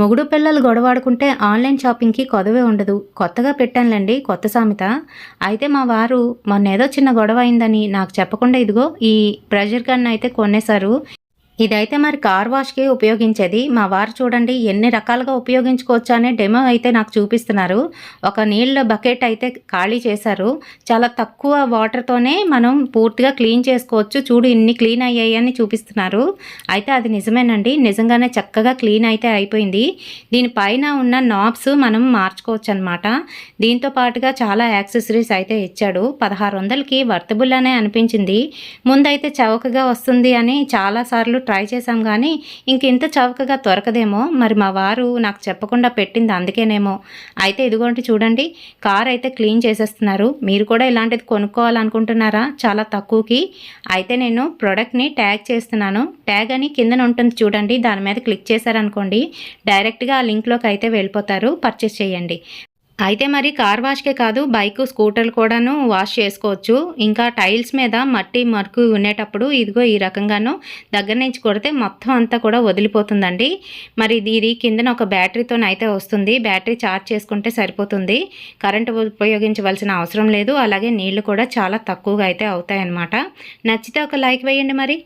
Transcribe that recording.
మొగుడు పిల్లలు గొడవాడుకుంటే ఆన్లైన్ షాపింగ్కి కొదవే ఉండదు. కొత్తగా పెట్టానులేండి కొత్త సామెత. అయితే మా వారు మొన్న ఏదో చిన్న గొడవ అయిందని నాకు చెప్పకుండా ఇదిగో ఈ ప్రెషర్ గన్ అయితే కొనేశారు. ఇదైతే మరి కార్ వాష్కి ఉపయోగించేది. మా వారు చూడండి ఎన్ని రకాలుగా ఉపయోగించుకోవచ్చు అనే డెమో అయితే నాకు చూపిస్తున్నారు. ఒక నీళ్ళ బకెట్ అయితే ఖాళీ చేశారు. చాలా తక్కువ వాటర్తోనే మనం పూర్తిగా క్లీన్ చేసుకోవచ్చు. చూడు ఇన్ని క్లీన్ అయ్యాయి అని చూపిస్తున్నారు. అయితే అది నిజమేనండి. నిజంగానే చక్కగా క్లీన్ అయితే అయిపోయింది. దీనిపైన ఉన్న నాబ్స్ మనం మార్చుకోవచ్చు అనమాట దీంతో పాటుగా చాలా యాక్సెసరీస్ అయితే ఇచ్చాడు. పదహారు వందలకి వర్తబుల్ అనే అనిపించింది. ముందైతే చౌకగా వస్తుంది అని చాలాసార్లు ట్రై చేశాం కానీ ఇంక ఇంత చౌకగా దొరకదేమో. మరి మా వారు నాకు చెప్పకుండా పెట్టింది అందుకేనేమో. అయితే ఇదిగోండి చూడండి కార్ అయితే క్లీన్ చేసేస్తున్నారు. మీరు కూడా ఇలాంటిది కొనుక్కోవాలనుకుంటున్నారా? చాలా తక్కువకి. అయితే నేను ప్రోడక్ట్ని ట్యాగ్ చేస్తున్నాను. ట్యాగ్ అని కిందన ఉంటుంది చూడండి దాని మీద క్లిక్ చేశారనుకోండి డైరెక్ట్గా ఆ లింక్లోకి అయితే వెళ్ళిపోతారు. పర్చేస్ చేయండి. అయితే మరి కార్ వాష్కే కాదు బైక్ స్కూటర్లు కూడాను వాష్ చేసుకోవచ్చు. ఇంకా టైల్స్ మీద మట్టి మరుకు ఉండేటప్పుడు ఇదిగో ఈ రకంగాను దగ్గర నుంచి కొడితే మొత్తం అంతా కూడా వదిలిపోతుందండి. మరి ఇది ఇది కిందన ఒక బ్యాటరీతో అయితే వస్తుంది. బ్యాటరీ ఛార్జ్ చేసుకుంటే సరిపోతుంది. కరెంటు ఉపయోగించవలసిన అవసరం లేదు. అలాగే నీళ్ళు కూడా చాలా తక్కువగా అయితే అవుతాయన్నమాట. నచ్చితే ఒక లైక్ వేయండి మరి.